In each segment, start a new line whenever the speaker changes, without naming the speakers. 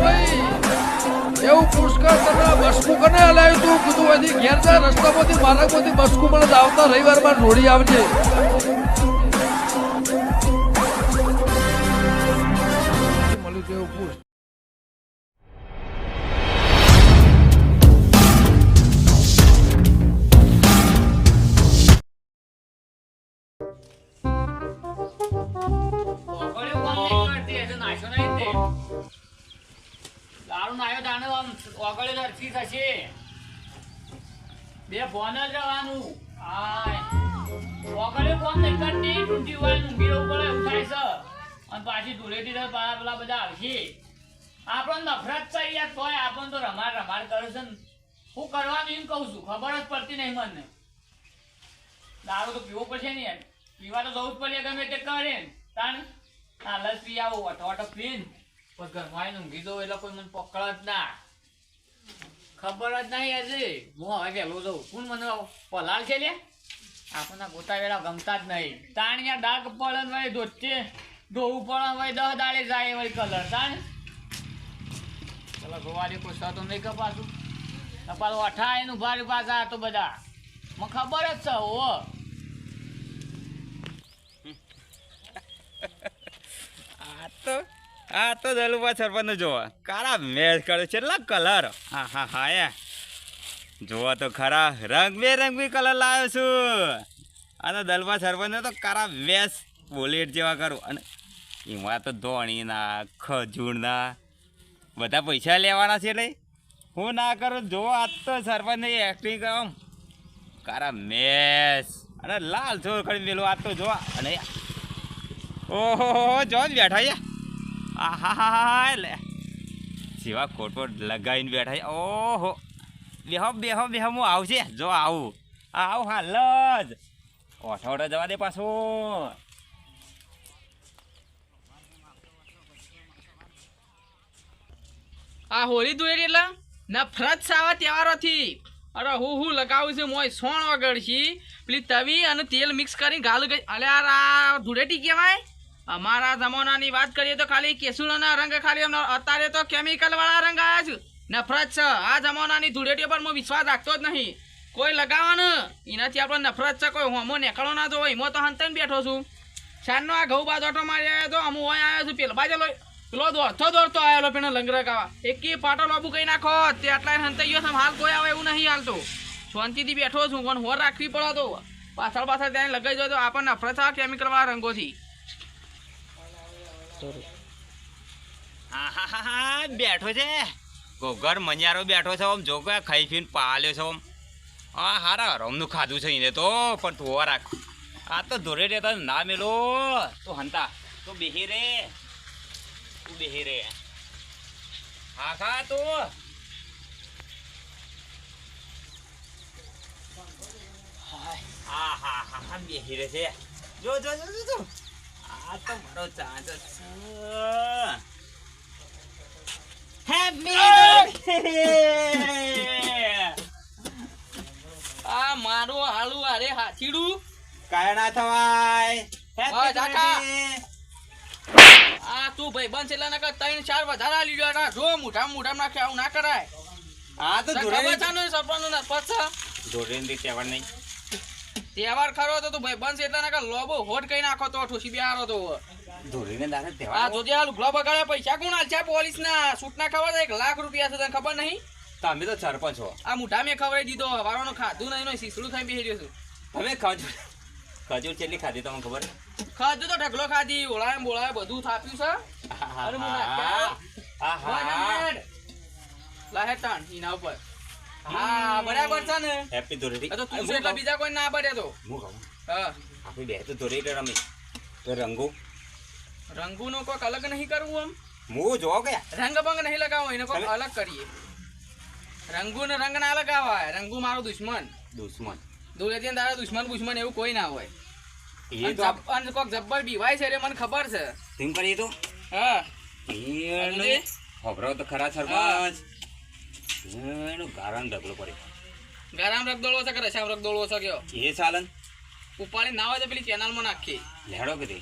ભાઈ. એવું પુષ્કળ તને બસકું હલાવ્યું તું કીધું હજી ઘેર જા રસ્તામાંથી, માર્ગમાંથી બસકું મને આવતા રવિવારમાં જોડી આવજે.
દારૂ નાખ્યો તાણે આમ ઓગળ્યું અરથી થશે. બે ફોન જ રહેવાનું. હાય. ફોન નહીં કરતી? ટૂંટી હોય ને ઊંઘી રહેવું પડે છે. અને પાછી ધૂળેટી થાય પાછા પેલા બધા આવશે. આપણને નફરત થઈ યાર તોય આપણને તો રમાડ રમાડ કરે છે ને. હું કરવાનું એમ કહું છું, ખબર જ પડતી નહીં મને દારૂ તો પીવો પડશે ને યાર પીવા તો જવું જ પડે ગમે તે કરે ને તાણ હાલ જ પી આવો વટો વટો પીન પછી ઘરમાં આવીને ઊંઘી દઉં એટલે કોઈ મને પકડ જ ના. ખબર જ નહીં આજે હું હવે વહેલો જઉં કોણ મને પલાલ છે લે? આપણને ગોતા વેળા ગમતા જ નહીં. તાણિયા ડાક પડે ભાઈ ધોતે ધોવું પડે વળી દહ દાડે જાય વળી કલર. તાણ? પેલા ગોવાળી કોઈ સતો નહીં કપાતું? કપાતું. અઠા એનું ભારે પાછા તો બધા. મને ખબર જ છે ઓ
આ તો આ તો દલુભા સરપંચ જોવા. કારા મેચ કરે છે એટલા કલર? હા હા હા, એ. જોવા તો ખરા. રંગબેરંગી કલર લાવ્યો છું. અને દલભા સરપંચને તો કારા મેચ બોલેટ જેવા કરું. અને એમાં તો ધોણીના, ખજૂરના બધા પૈસા લેવાના છે એટલે હું ના કરું, જો આ તો સરપંચને એક્ટિંગ કરું કારા મેસ અને લાલ ચોર કરી પેલું આ તો જોવા. અને ઓહો જો જ બેઠા છે. આહા લે. જેવા કોટ લગાવીને બેઠા છે. ઓહો. બેહો બેહો બેહો, હું આવશે જો આવું. આવું હાલ જ. ઓઠો જવા દે પાછું.
આ હોળી ધૂળેટી એટલે નફરત સાવા તહેવારોથી. અરે હું હું લગાવું છું મોય સોણ વગડશી. પેલી તવી અને તેલ મિક્સ કરીને ગાલું ગઈ. અલે આ ધૂળેટી કહેવાય? અમારા જમાનાની વાત કરીએ તો ખાલી કેસુડાના રંગ ખાલી અત્યારે તો કેમિકલ વાળા રંગ આવ્યા છે. નફરત છે. આ જમાનાની ધૂળેટીઓ પર હું વિશ્વાસ રાખતો જ નહીં. કોઈ લગાવવાનું એનાથી આપણે નફરત છે. કોઈ હોમો નીકળો ના તો એમાં તો હંતન બેઠો છું. સાંજનો આ ઘઉં બાદ ઓટો મારી આવ્યો તો અમુ હોય આવ્યો છું. પેલા બાજુ પેલો દોડતો દોડતો આવેલો પેલો લંગર કાવા એકી પાટો લાબુ કઈ નાખો. તે આટલા હંતાઈ ગયો છે. હાલ કોઈ આવે એવું નહીં હાલતો. શાંતિથી બેઠો છું. પણ હોર રાખવી પડો તો. પાછળ પાછળ ત્યાં લગાઈ જાય તો આપણને નફરત આવે કેમિકલ વાળા રંગોથી.
હા હા બેઠો છે? ઘર મનિયારો બેઠો છે આમ જો ખાઈ પીને પાલ્યો છે આમ હા હારા રમનું ખાધું છે એને તો પણ તું રાખ. આ તો ધોરે રે ના મેલો. તો હંતા તું બેહી રે. તું બેહી રે. હા ખા તું. હા હા હા હા બેહી રે છે. જો જો જો, જો. આ તો મારો ચાંચ છે
આ મારું હાલું અરે હાથીડું.
કાય થવાય.
આ તું ભાઈ બંધ એટલે નકર ત્રણ ચાર વધારે ગયો ના જો મોઢા નાખે આવું ના કરાય.
હા તો
ખબર છે ના પછ
નહીં.
તહેવાર ખરો તો તું ભાઈ બંધ એટલે નકર લોબો હોટ કઈ નાખો તો ઠોસી બિહારો તો.
ધોરીને
દાને
તહેવાર આ
જોજે હાલ ગ્લોબ બગાડ્યા પૈસા કોણ આલ છે પોલીસ ના સૂટ ના ખબર એક લાખ રૂપિયા છે તને ખબર નહીં?
તમે તો સરપંચ છો
આ મુઠા મેં ખવડાવી દીધો વાળાનો ખાધું નહીં નો શીસડું થઈ રહ્યો છું.
તમે ખજૂર ખજૂર કેટલી ખાધી તમને ખબર?
ખાધું તો ઢગલો ખાધી ઓળાય બોળાય બધું થાપ્યું છે. અરે મુના આ
હા
લાહેતાન ઇના ઉપર. હા બરાબર છે ને.
હેપી ધોરેડી.
તો તું એટલે બીજા કોઈ ના પડે તો.
હું કહું?
હા.
આપણે બે તો ધોરેડી રમી. તો રંગો?
નો કોઈક અલગ નહીં કરવું આમ?
હું જો ગયા?
રંગ ભંગ નહીં લગાવો એને કોઈક અલગ કરીએ. રંગ ના લગાવાય. રંગુ મારો દુશ્મન.
દુશ્મન.
દુલેતી તારા દુશ્મન દુશ્મન એવું કોઈ ના હોય.
એ તો
અને કોક જબ્બર બીવાય છે રે મને ખબર છે.
તેમ કરીએ તો?
હા.
એ ખબરો તો ખરા સરપંચ. એનું કારણ ઢગલો પડે.
ગારામ રગદોળો છે કે રસામ રગદોળો છે કયો?
એ ચાલન
ઉપાડી ના તો પેલી કેનાલમાં નાખીએ.
લેડો કે તે?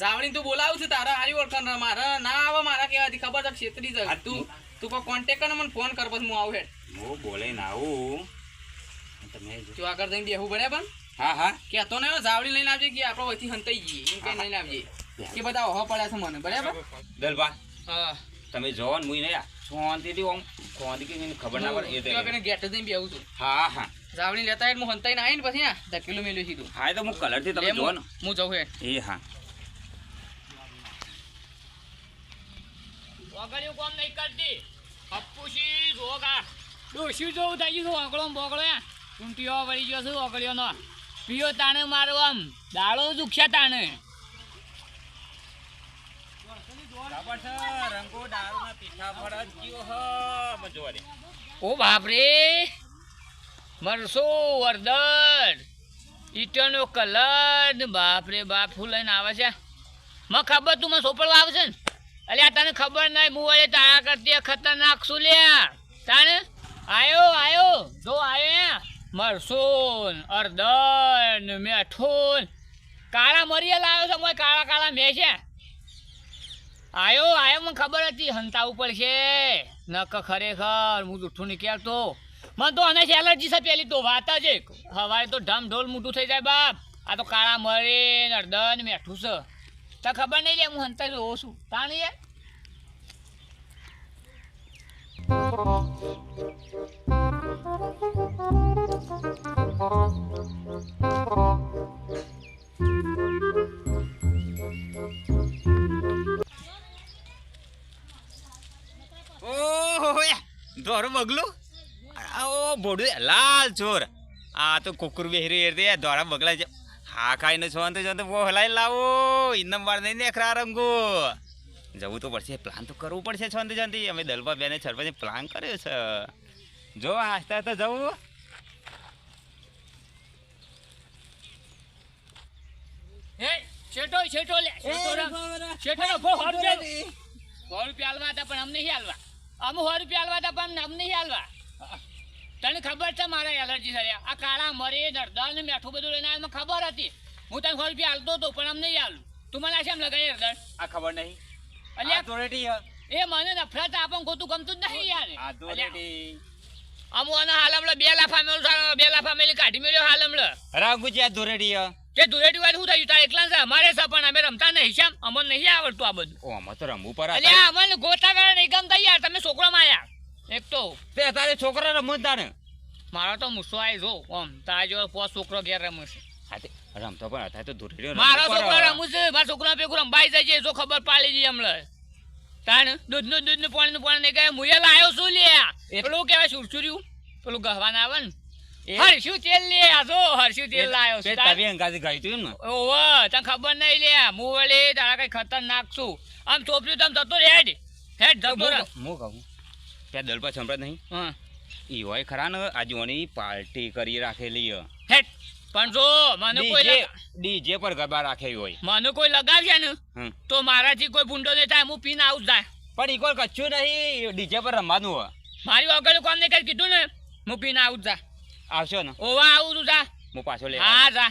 જાવણી તું બોલાવું છું તારા હારી ઓળખાણ. મારે ના આવે મારા કહેવાથી ખબર છે ક્ષેત્રી છે. તું તું કોઈ કોન્ટેક્ટ કર મને ફોન કર પછી હું આવું હેડ.
હું બોલે ને આવું. તમે.
તું આગળ જઈને બેહું પડે પણ.
હા હા.
કહેતો ને જાવડી લઈને આવજે કે આપણે વહીથી હંતાઈ જઈએ. એમ કઈ લઈને આવજે. કે બધા ઓહો પડ્યા છે મને બરાબર?
દલબા
હા.
તમે જોવો ને નહીં શાંતિથી આમ શાંતિથી ખબર ના પડે એ તો
ગેટ જઈને બેહું છું.
હા હા.
જાવડી લેતા હું હંતાઈને આવીને પછી ને ધકેલું મેલ્યું સીધું.
હા તો હું કલરથી તમે
લે,
ને.
હું જઉં હેડ
એ હા.
વગડ્યું કોમ નહીં કરતી. અપ્પુશી જોગા. ડોસ્યું જોવું થઈ ગયું ઓગળો ને બોગળો ઊંટીઓ વળી ગયો છું ઓગળ્યોનો પીયો તાણે મારો આમ. દાળો દુખ્યા તાણે.
જોવા
ઓ બાપરે મરસો વરદડ ઈટનો કલર ને બાપરે, બાપ, ફૂલ લઈને આવે છે. મને ખબર તું મને સોપડવા આવે છે ને? અલ્યા તને ખબર નહીં. હું વળે તારા કરતી ખતરનાક શું તાને આયો આયો. જો, આયો મરસોન મરસો મેઠોન કાળા મરિયા લાવ્યો છે, મોય કાળા કાળા મેં છે. આયો આયો મને ખબર હતી. હંતાવું પડશે નક ખરેખર, હું જૂઠું નીકળતો. મને તો અને એલર્જી છે પેલી તો, વાત જ એક. હવારે તો ઢમ ઢોલ મોટું થઈ જાય બાપ. આ તો કાળા મરે ને અડદન, મેઠું છે. તો ખબર નહીં લે, હું હંતા જોઉં છું. તાણી યાર
ઓહો દોરો બગલું? ઓ ભોડું લાલ ચોર. આ તો કુકર બેહરી એર દે દોરા બગલા છે હા ખાઈને છોંતે છોંતે બહુ હલાઈ લાવો ઇન્દમ વાર નહીં દેખરા રંગો. જવું તો પડશે પ્લાન તો કરવું પડશે છોંતે જનતી અમે દલબા બેને છરપાને પ્લાન કર્યો છે. જો આસ્તે આસ્તે જવું.
લે રૂપિયા હતા પણ અમને નહીં હાલવા અમુ સો રૂપિયા હાલવા હતા પણ અમને નહીં હાલવા તને ખબર છે મારા એલર્જી છે આ કાળા મરે હળદર ને મેઠું બધું લઈને આવ્યા, ખબર હતી. હું તને સો રૂપિયા હાલતો હતો પણ આમ નહીં હાલું તું મને કેમ લગાવી હળદર
આ ખબર નહીં.
અલ્યા એ મને નફરત આપણ ગોતું ગમતું જ નહીં યાર.
આ
અલ્યા,
ધોળેટી
અને હાલ હાલમલો બે લાફા મેળો લાફા મેલી કાઢી મેલ્યો હાલ
રંગુજી આ ધોળેટી હ.
તે વાળી શું થયું? તારે એકલા છે? અમારે છે પણ અમે રમતા નહીં શ્યામ અમને નહીં આવડતું આ બધું.
ઓ અમે તો રમવું પર
અલ્યા અમને ગોતા કરે નહીં ગમતા યાર તમે છોકરો માયા એક તો
તે તારે છોકરા રમવું જ
મારો તો મુસ્સો આવી જો ઓમ તારા જો પોસ છોકરો ઘેર રમે છે.
હા રમતો પણ હતા તો ધોળેટી
મારો છોકરો. રમું છે મારા છોકરો ભેગું રંબાઈ જાય છે જો ખબર પાડી દઈએ હમણે. તાણ દૂધનું દૂધનું પાણીનું પાણી નહીં કહે મુયલ આવ્યો શું લે પેલું કહેવાય સુરસુર્યું? પેલું ગહવાના આવે ને?
એ-
હરશું તેલ લે આજો જો હરશું તેલ લાયો છે. તાણ.
અંગાથી ગાયું તું ને?
ઓવે તને ખબર નહીં લે હું વળી તારા કઈ ખતરનાક છું. આમ ચોપડ્યું તમ જતો રે હેડ હેડ જતો રે
હું કહું? ત્યાં દલપા સંભળાત નહીં.
હા.
ઈ હોય ખરા ને આજોની પાર્ટી કરી રાખેલી.
હેડ પણ જો મને કોઈ
ડીજે પર ગરબા રાખેલી હોય.
મને કોઈ લગાવશે ને તો મારાથી કોઈ ભૂંડો નહીં થાય હું પીને આવું જાય.
પણ ઈ કોઈ કચ્છું નહીં ડીજે પર રમવાનું હોય
મારી આગળ કોમ ને કઈ કીધું ને હું પીને આવું જ જા
આવશો ને?
ઓવા આવું તું જા.
હું પાછો લે
હા જા.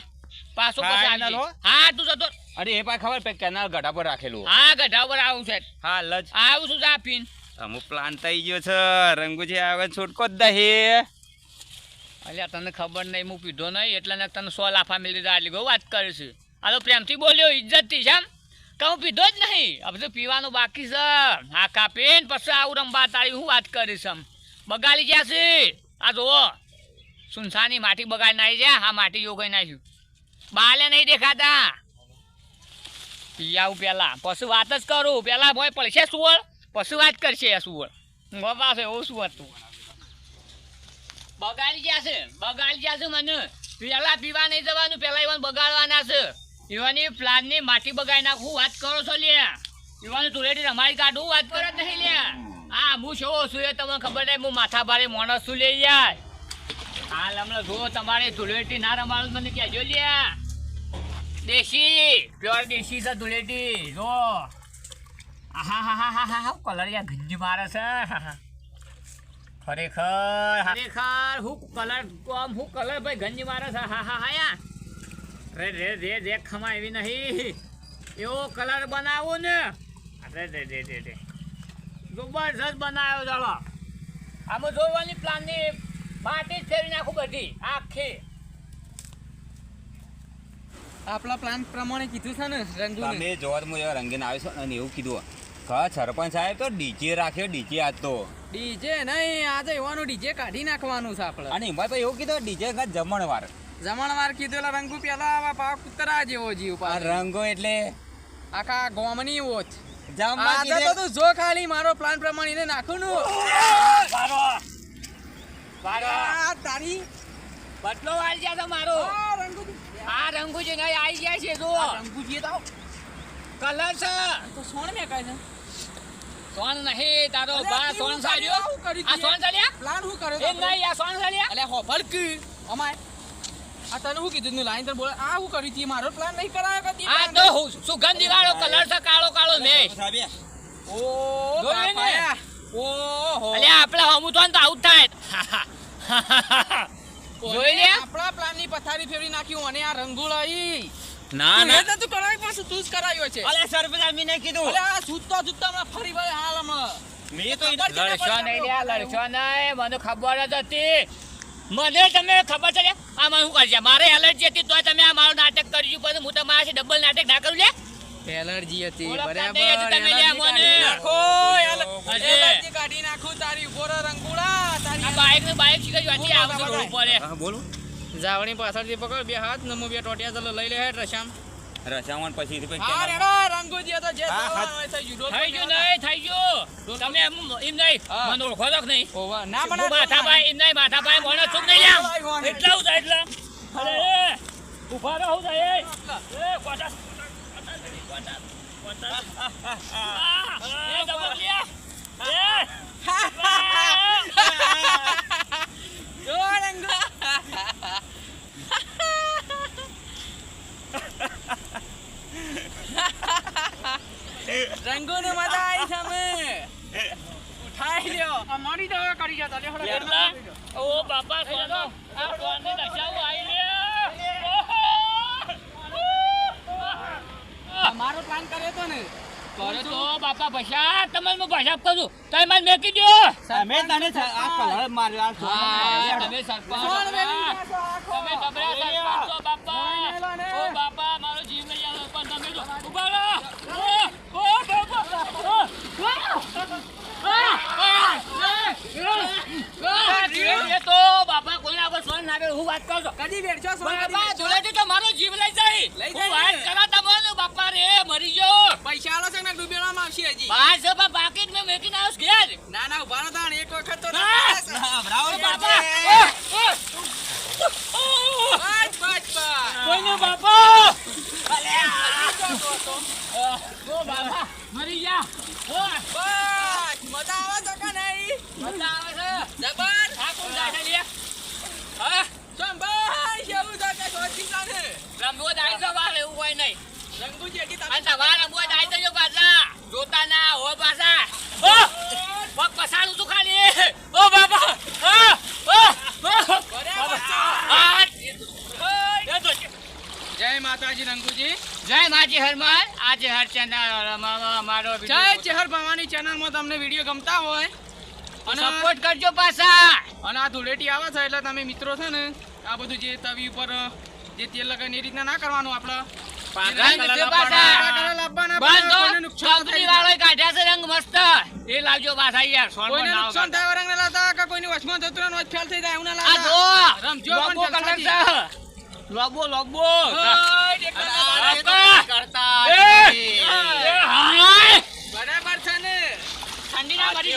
પાછો આવજે.
હો?
હા તું જતો.
અરે એ પાછ ખબર પે કેનાલ ગઢા પર રાખેલું
હા ગઢા પર આવું છે.
હા લજ.
આવું છું જા પીન.
અમુક પ્લાન થઈ ગયો છે. રંગુજી આવે છૂટકો જ દહી
અલ્યા તને ખબર નહીં હું પીધો નહીં એટલે ને તને સો લાફા મિલી દીધા. એટલી વાત કરીશ આ તો પ્રેમથી બોલ્યો ઇજ્જતથી છે એમ. કે હું પીધો જ નહીં. હવે તો પીવાનું બાકી છે. હા કાપીને પછી આવું રમવા તારી હું વાત કરીશ એમ. બગાડી ગયા છે. આ જુઓ. સુનસાની માટી બગાડી નાખી છે હા માટી યોગાઈ નાખ્યું. બાલે નહીં દેખાતા. પી પેલા. પછી વાત જ કરું. પેલા ભાઈ પડશે સુવળ? પછી વાત કરશે સુવળ. છે એવું સુવળ તું બગાડી ગયા છે. બગાડી ગયા છે મને. પેલા પીવા નહીં જવાનું, પેલા ઈવન બગાડવાના છે. ઈવાની પ્લાનની માટી બગાડી નાખું. વાત કરો છો લે. ઈવાની તુરેટી રમાડી કાઢું. વાત કરો જ નહીં લે. હા હું શું છું એ તમને ખબર નહીં. હું માથા ભારે માણસ છું લઈ યાર. હાલ હમણાં જો તમારે ધૂળેટી ના રમાડું મને કહેજો લે દેશી, પ્યોર દેશી છે ધૂળેટી. જો. આહા, હા હા હા હા કલર યા ગંજી મારે છે. ખરેખર ખરેખર, હું કલર આમ હું કલર ભાઈ ગંજી મારે છે. હા હા હા યા રે રે રે, ખમા એવી નહીં. એવો કલર બનાવો ને. અરે, રે રે રે રે. જબરજસ્ત બનાવ્યો ચાલો આમાં જોવાની પ્લાનની માટી જ ફેરી નાખું બધી. આખી.
આપણા પ્લાન પ્રમાણે કીધું છે ને રંગુ
તમે જોર મુ એવા રંગીને આવ્યો છો અને એવું કીધું. હા સરપંચ સાહેબ તો ડીજે રાખ્યો ડીજે આજ તો.
ડીજે નહીં આજે એવાનું ડીજે કાઢી નાખવાનું છે આપણે.
અને એમાં તો એવું કીધું ડીજે કાં જમણવાર.
જમણવાર કીધેલા રંગુ પેલા આવા પા કૂતરા જેવો જીવ પા.
રંગો એટલે
આખા ગોમની ઓછ
જમવા
તો તું જો ખાલી મારો પ્લાન પ્રમાણે એને નાખું નું. આ તારી.
બદલો વાળી ગયા તો મારો.
આ રંગુ
આ રંગુ જે નહીં આવી ગયા છે જો
આ તો
કલર છે.
તો સોણ મે કાઈ ને
સોન નહીં તારો બા
આ
સાડ્યો
કર્યું? કર્યું
આ
તે?
સોન
પ્લાન હું કર્યો
એ નહીં આ સોન ચાલ્યા?
અલે હોભળ કે અમાય આ તને હું કીધું તું લાઈન તને બોલે આ હું કરી તી મારો પ્લાન નહીં કરાયો કે
આ તો હું- સુગંધી વાળો કલર છે કાળો કાળો મેં
ઓ
જોયું ને?
બાપા ઓહો.
અલ્યા આપણે હમુ તો ને તો આવું થાય. જોઈ
આપણા પ્લાનની પથારી ફેરવી નાખ્યું અને આ રંગુળા ઈ
ના
તું કરાવી પાછું તું જ કરાયો છે.
અલે સરપંચ અમીને કીધું.
અલે આ સૂતો સૂતો હમણાં ફરી વળે હાલ
મેં તો
લડશો નહીં લ્યા લડશો નહીં. મને ખબર જ હતી. મને તમે ખબર છે લ્યા આ મને શું કરશે? મારે એલર્જી હતી તો તમે આ મારું નાટક કર્યું પછી હું તમારા ડબલ નાટક ના કરું લે
એલર્જી હતી બરાબર
મને.
કાઢી નાખો તારી રંગુળા
આ
તારી
બાઈક ને બાઈક શીખી વાંચી આવું રોડ પર
હા બોલો.
જાવણી પાછળથી પકડ બે હાથ નમો બે ટોટિયા ચાલો લઈ લે હેડ રશામ.
રસાવણ પછી થી પછી
હા. રેડો રંગુજી તો જે થઈ ગયું.
થઈ ગયું નહીં થઈ ગયું. તમે એમ એમ નહીં. મને ઓળખો તો નહીં.
ઓવા, ના મને
માથાભાઈ એમ નહીં માથાભાઈ મોણસ છું જ નહીં લ્યા એટલા ઉતા એટલા. અરે ઊભા રહો જાય એ એ કોટા કોટા કોટા એ દબોલિયા એ
જો રંગુ. રંગુને મજા આવી સામે ઉઠાઈ લ્યો આ મારી દવા કરી જતા લે હળો
એટલા ઓ બાપા સોનો આ સોની દશાઓ આવી લે
મારો પ્લાન કર્યો તો ને
કરે તો બાપા ભસા કરું તમે મને મેકી દો
તમે તને આ કલર માર્યો આ
તમે સરપંચ. તમે ડબરા સરપંચ છો બાપા. ઓ બાપા મારો જીવ લઈ આવો પણ તમે જો. ઊભા રહો. ઓ, ઓ બાપા ઓ, મારો જીવ લઈ જાય. બાપા રે મરી ગયો.
પૈસા આલો છે ને ડૂબેલામાં આવશે હજી.
પાંચ રૂપિયા બાકી જ મેં મેકીને આવ્યો છું ઘેર.
ના ના ઊભા નતા એક વખત તો
ના. બાપા.
બસ બસ
કોઈને બાપા? ઓ બાપા મરી ગયા. ઓ
બસ મજા આવે તો કે નહીં?
મજા આવે છે.
જબર.
આ કોણ જાય લે? હા.
સંભાઈ જેવું છે કે
રમવો તો એવું હોય નહીં.
રંગુજી તમે
તમારે રમવો જાય તો જો પાછા જોતા ના હો પાછા ઓ પગ પસાડું છું ખાલી ઓ બાપા આ, આ, આ.
બરાબર છે.
આ, એ તો છે.
જય માતાજી રંગુજી
જય માજી હરમાન ચેનલ. મારો
જય ચેહર ભવાની ચેનલમાં તમને વીડિયો ગમતા હોય અને
સપોર્ટ કરજો પાછા.
અને આ ધૂળેટી આવે છે એટલે તમે મિત્રો છે ને આ બધું જે તવી ઉપર જે તેલ લગાવીને એ રીતના ના કરવાનું આપણે.
રંગ
કલર
બરાબર છે ને?
ઠંડી ના
મરી